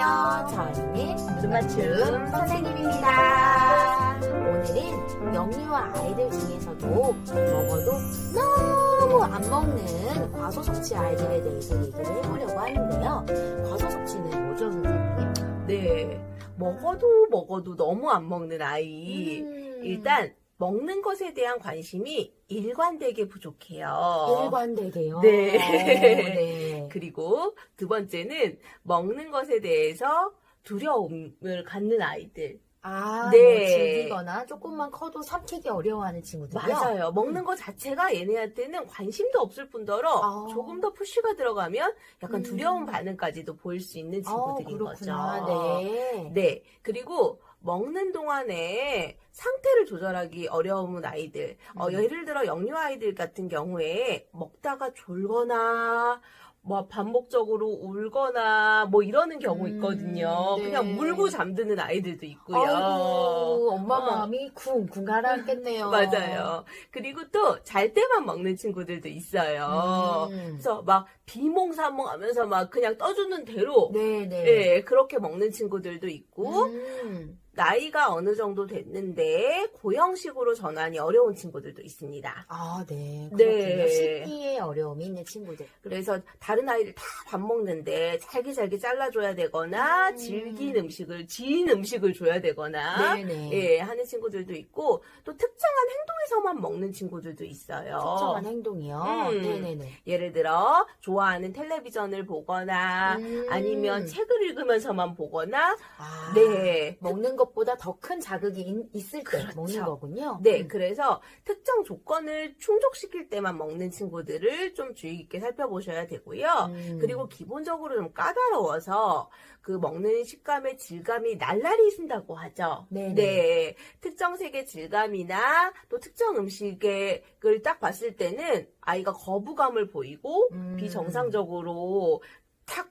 안녕하세요. 저희는 눈맞춤 선생님입니다. 오늘은 영유아 아이들 중에서도 먹어도 너무 안 먹는 과소 섭취 아이들에 대해서 얘기를 해보려고 하는데요. 과소 섭취는 뭐죠, 선생님? 네. 먹어도 먹어도 너무 안 먹는 아이. 음, 일단 먹는 것에 대한 관심이 일관되게 부족해요. 일관되게요. 네. 어, 네. 그리고 두 번째는 먹는 것에 대해서 두려움을 갖는 아이들. 아, 네. 뭐 즐기거나 조금만 커도 삼키기 어려워하는 친구들이요. 맞아요. 먹는 것 자체가 얘네한테는 관심도 없을 뿐더러 아. 조금 더 푸쉬가 들어가면 약간 음. 두려운 반응까지도 보일 수 있는 아, 친구들인 그렇구나. 거죠. 네. 네. 그리고 먹는 동안에 상태를 조절하기 어려운 아이들. 어, 음. 예를 들어 영유 아이들 같은 경우에 먹다가 졸거나 뭐 반복적으로 울거나 뭐 이러는 경우 음, 있거든요. 네. 그냥 물고 잠드는 아이들도 있고요. 아이고, 엄마 어. 마음이 쿵쿵 가라앉겠네요. 맞아요. 그리고 또 잘 때만 먹는 친구들도 있어요. 음. 그래서 막 비몽사몽 하면서 막 그냥 떠주는 대로 네 네. 예, 그렇게 먹는 친구들도 있고 음. 나이가 어느 정도 됐는데 고형식으로 전환이 어려운 친구들도 있습니다. 아, 네. 네. 그렇군요. 식기에 어려움이 있는 친구들. 그래서 다른 아이들 다 밥 먹는데 잘게 잘게 잘라줘야 되거나 음. 질긴 음식을 진 음식을 줘야 되거나 네네. 예 하는 친구들도 있고 또 특정한 행동에서만 먹는 친구들도 있어요. 특정한 행동이요. 음. 네네네. 예를 들어 좋아하는 텔레비전을 보거나 음. 아니면 책을 읽으면서만 보거나 아, 네 먹는 것보다 더 큰 자극이 있- 있을 때 그렇죠. 먹는 거군요. 네, 음. 그래서 특정 조건을 충족시킬 때만 먹는 친구들을 좀 주의 깊게 살펴보셔야 되고요. 음. 그리고 기본적으로 좀 까다로워서 그 먹는 식감의 질감이 날라리 쓴다고 하죠. 네네. 네. 특정 색의 질감이나 또 특정 음식을 딱 봤을 때는 아이가 거부감을 보이고 음. 비정상적으로 탁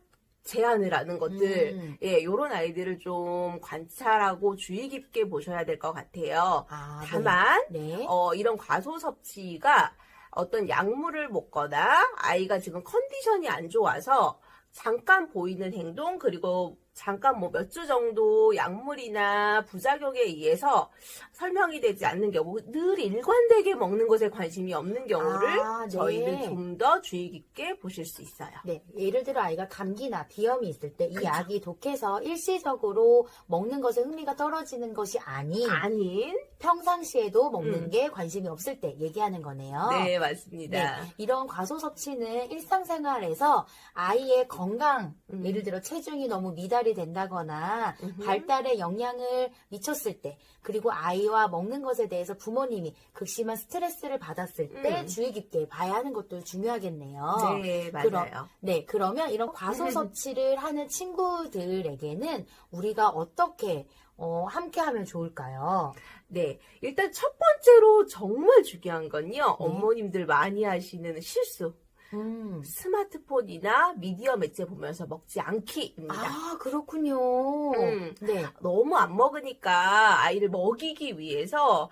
제한을 하는 것들, 음. 예, 요런 아이들을 좀 관찰하고 주의 깊게 보셔야 될 것 같아요. 아, 네. 다만, 네. 어, 이런 과소 섭취가 어떤 약물을 먹거나 아이가 지금 컨디션이 안 좋아서 잠깐 보이는 행동 그리고 잠깐 뭐 몇 주 정도 약물이나 부작용에 의해서 설명이 되지 않는 경우 늘 일관되게 먹는 것에 관심이 없는 경우를 아, 네. 저희는 좀 더 주의 깊게 보실 수 있어요. 네, 예를 들어 아이가 감기나 비염이 있을 때이 그쵸. 약이 독해서 일시적으로 먹는 것에 흥미가 떨어지는 것이 아닌 아닌 평상시에도 먹는 음. 게 관심이 없을 때 얘기하는 거네요. 네 맞습니다. 이런 과소 섭취는 일상생활에서 아이의 건강, 음. 예를 들어 체중이 너무 미달이 된다거나 음흠. 발달에 영향을 미쳤을 때, 그리고 아이와 먹는 것에 대해서 부모님이 극심한 스트레스를 받았을 때 음. 주의 깊게 봐야 하는 것도 중요하겠네요. 네 그럼- 맞아요. 네, 그러면 이런 과소 섭취를 하는 친구들에게는 우리가 어떻게 어, 함께 하면 좋을까요? 네, 일단 첫 번째로 정말 중요한 건요. 네. 어머님들 많이 하시는 실수. 음. 스마트폰이나 미디어 매체 보면서 먹지 않기입니다. 아, 그렇군요. 음. 네. 너무 안 먹으니까 아이를 먹이기 위해서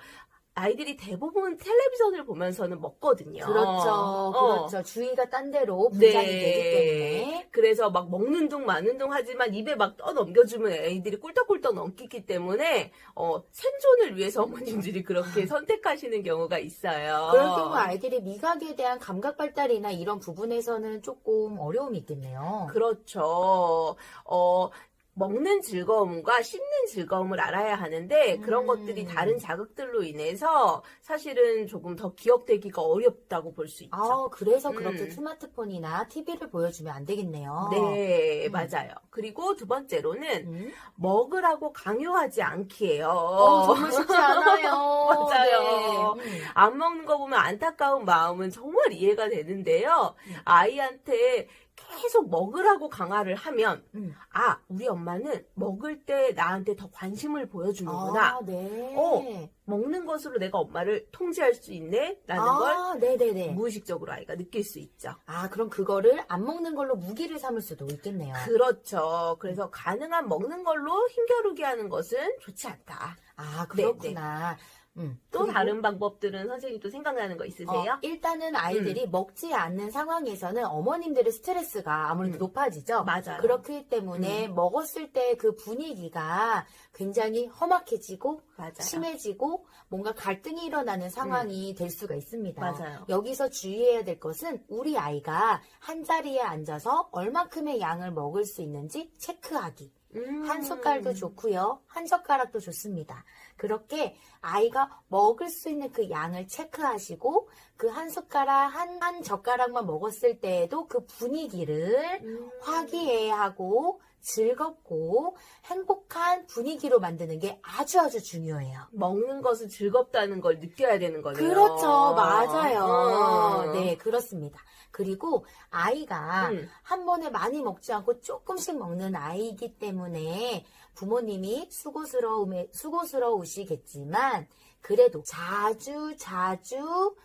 아이들이 대부분 텔레비전을 보면서는 먹거든요. 그렇죠. 어. 그렇죠. 주의가 딴 데로 분산이 네. 되기 때문에. 그래서 막 먹는 둥 마는 둥 하지만 입에 막 떠넘겨주면 애들이 꿀떡꿀떡 넘기기 때문에 어, 생존을 위해서 어머님들이 그렇게 선택하시는 경우가 있어요. 그럴 경우 아이들이 미각에 대한 감각 발달이나 이런 부분에서는 조금 어려움이 있겠네요. 그렇죠. 어, 먹는 즐거움과 씹는 즐거움을 알아야 하는데 그런 음. 것들이 다른 자극들로 인해서 사실은 조금 더 기억되기가 어렵다고 볼 수 있죠. 아, 그래서 그렇게 음. 스마트폰이나 TV를 보여주면 안 되겠네요. 네, 음. 맞아요. 그리고 두 번째로는 음. 먹으라고 강요하지 않기예요. 어, 정말 쉽지 않아요. 맞아요. 네. 음. 안 먹는 거 보면 안타까운 마음은 정말 이해가 되는데요. 음. 아이한테 계속 먹으라고 강화를 하면 음. 아, 우리 엄마는 먹을 때 나한테 더 관심을 보여주는구나. 아, 네. 어, 먹는 것으로 내가 엄마를 통제할 수 있네? 라는 걸 아, 네네네. 무의식적으로 아이가 느낄 수 있죠. 아, 그럼 그거를 안 먹는 걸로 무기를 삼을 수도 있겠네요. 그렇죠. 그래서 가능한 먹는 걸로 힘겨루게 하는 것은 좋지 않다. 아, 네, 그렇구나. 음. 또 다른 방법들은 선생님 또 생각나는 거 있으세요? 어, 일단은 음. 아이들이 먹지 않는 상황에서는 어머님들의 스트레스가 아무래도 음. 높아지죠. 맞아요. 그렇기 때문에 먹었을 때 그 분위기가 굉장히 험악해지고 맞아요. 심해지고 뭔가 갈등이 일어나는 상황이 될 수가 있습니다. 맞아요. 여기서 주의해야 될 것은 우리 아이가 한 자리에 앉아서 얼마큼의 양을 먹을 수 있는지 체크하기. 음. 한 숟갈도 좋고요. 한 젓가락도 좋습니다. 그렇게 아이가 먹을 수 있는 그 양을 체크하시고 그 한 숟가락, 한, 한 젓가락만 먹었을 때에도 그 분위기를 음. 화기애애하고 즐겁고 행복한 분위기로 만드는 게 아주 아주 중요해요. 먹는 것은 즐겁다는 걸 느껴야 되는 거네요. 그렇죠. 맞아요. 음. 네, 그렇습니다. 그리고 아이가 음. 한 번에 많이 먹지 않고 조금씩 먹는 아이이기 때문에 부모님이 수고스러움에, 수고스러우시겠지만 그래도 자주 자주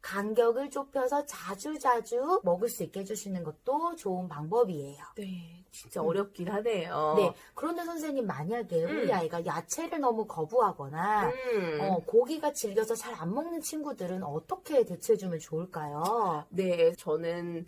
간격을 좁혀서 자주 자주 먹을 수 있게 해주시는 것도 좋은 방법이에요. 네, 진짜 음. 어렵긴 하네요. 네. 그런데 선생님 만약에 우리 음. 아이가 야채를 너무 거부하거나 음. 어, 고기가 질겨서 잘 안 먹는 친구들은 어떻게 대처해주면 좋을까요? 네, 저는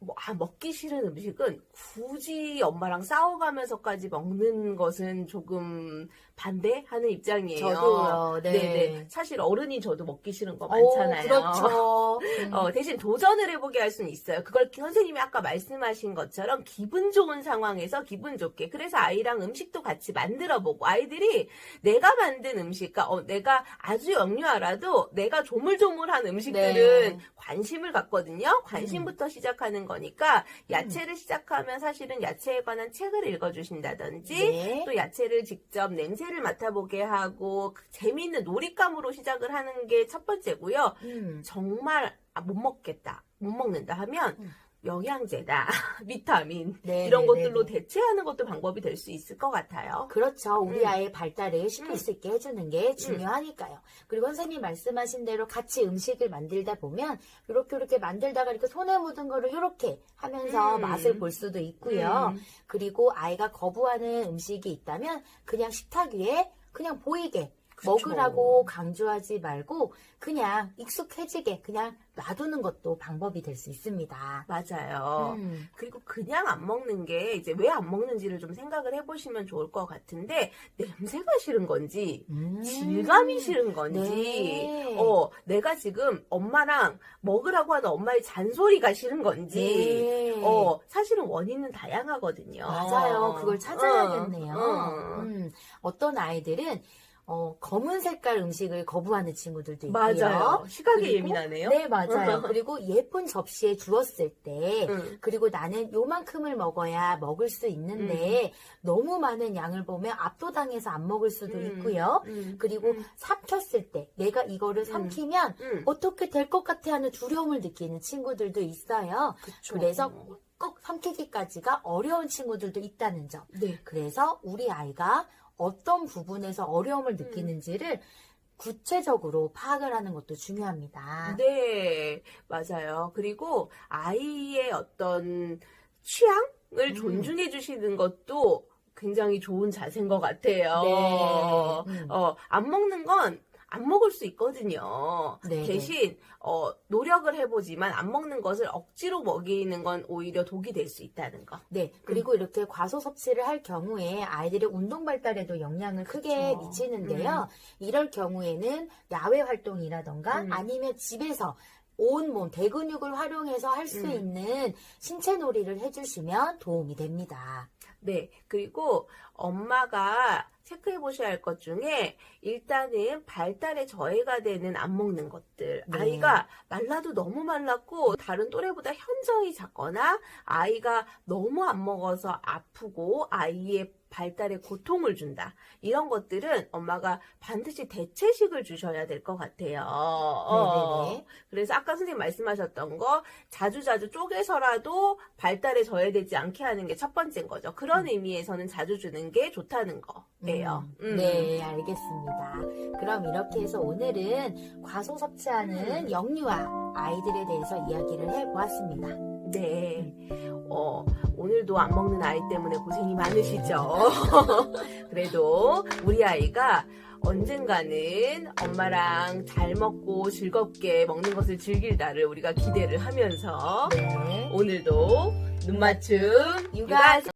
뭐, 아, 먹기 싫은 음식은 굳이 엄마랑 싸워가면서까지 먹는 것은 조금 반대하는 입장이에요. 저도요. 네. 네네. 사실 어른이 저도 먹기 싫은 거 오, 많잖아요. 그렇죠. 음. 어, 대신 도전을 해보게 할 수는 있어요. 그걸 선생님이 아까 말씀하신 것처럼 기분 좋은 상황에서 기분 좋게. 그래서 아이랑 음식도 같이 만들어보고 아이들이 내가 만든 음식, 그러니까 어, 내가 아주 영유아라도 내가 조물조물한 음식들은 네. 관심을 갖거든요. 관심부터 시작하는 거니까 음. 야채를 시작하면 사실은 야채에 관한 책을 읽어주신다든지 네. 또 야채를 직접 냄새 를 맡아보게 하고 그 재미있는 놀잇감으로 시작을 하는 게 첫 번째고요. 음. 정말 아, 못 먹겠다, 못 먹는다 하면 음. 영양제다, 비타민 네, 이런 네, 것들로 네, 네. 대체하는 것도 방법이 될 수 있을 것 같아요. 그렇죠. 우리 음. 아이의 발달을 시킬 음. 수 있게 해주는 게 중요하니까요. 그리고 선생님 말씀하신 대로 같이 음식을 만들다 보면 이렇게 이렇게 만들다가 이렇게 손에 묻은 거를 이렇게 하면서 음. 맛을 볼 수도 있고요. 음. 그리고 아이가 거부하는 음식이 있다면 그냥 식탁 위에 그냥 보이게 그쵸. 먹으라고 강조하지 말고 그냥 익숙해지게 그냥 놔두는 것도 방법이 될 수 있습니다. 맞아요. 음. 그리고 그냥 안 먹는 게 이제 왜 안 먹는지를 좀 생각을 해보시면 좋을 것 같은데 냄새가 싫은 건지 음. 질감이 싫은 건지 네. 어 내가 지금 엄마랑 먹으라고 하는 엄마의 잔소리가 싫은 건지 네. 어 사실은 원인은 다양하거든요. 맞아요. 그걸 찾아야겠네요. 어, 어. 음, 어떤 아이들은 어, 검은 색깔 음식을 거부하는 친구들도 있고요. 맞아요. 시각이 그리고- 예민하네요. 네, 맞아요. 그리고 예쁜 접시에 주었을 때 응. 그리고 나는 요만큼을 먹어야 먹을 수 있는데 너무 많은 양을 보면 압도당해서 안 먹을 수도 음, 있고요. 음, 그리고 음, 삼켰을 때 내가 이거를 삼키면 음. 어떻게 될 것 같아 하는 두려움을 느끼는 친구들도 있어요. 그쵸. 그래서 꼭 삼키기까지가 어려운 친구들도 있다는 점. 네. 그래서 우리 아이가 어떤 부분에서 어려움을 느끼는지를 구체적으로 파악을 하는 것도 중요합니다. 네, 맞아요. 그리고 아이의 어떤 취향을 음. 존중해 주시는 것도 굉장히 좋은 자세인 것 같아요. 네. 음. 어, 안 먹는 건 안 먹을 수 있거든요. 네, 대신 어, 노력을 해보지만 안 먹는 것을 억지로 먹이는 건 오히려 독이 될 수 있다는 거. 네. 그리고 이렇게 과소 섭취를 할 경우에 아이들의 운동 발달에도 영향을 크게 그쵸. 미치는데요. 이럴 경우에는 야외 활동이라던가 음. 아니면 집에서 온몸 대근육을 활용해서 할수 음. 있는 신체 놀이를 해주시면 도움이 됩니다. 네. 그리고 엄마가 체크해 보셔야 할 것 중에 일단은 발달에 저해가 되는 안 먹는 것들. 네. 아이가 말라도 너무 말랐고 다른 또래보다 현저히 작거나 아이가 너무 안 먹어서 아프고 아이의 발달에 고통을 준다. 이런 것들은 엄마가 반드시 대체식을 주셔야 될 것 같아요. 어. 그래서 아까 선생님 말씀하셨던 거 자주자주 쪼개서라도 발달에 저해되지 않게 하는 게 첫 번째인 거죠. 그런 의미에서는 자주 주는 게 좋다는 거 예요. 음, 음. 네, 알겠습니다. 그럼 이렇게 해서 오늘은 과소 섭취하는 음. 영유아 아이들에 대해서 이야기를 해보았습니다. 네. 어, 오늘도 안 먹는 아이 때문에 고생이 많으시죠? 그래도 우리 아이가 언젠가는 엄마랑 잘 먹고 즐겁게 먹는 것을 즐길 날을 우리가 기대를 하면서 네. 오늘도 눈맞춤 육아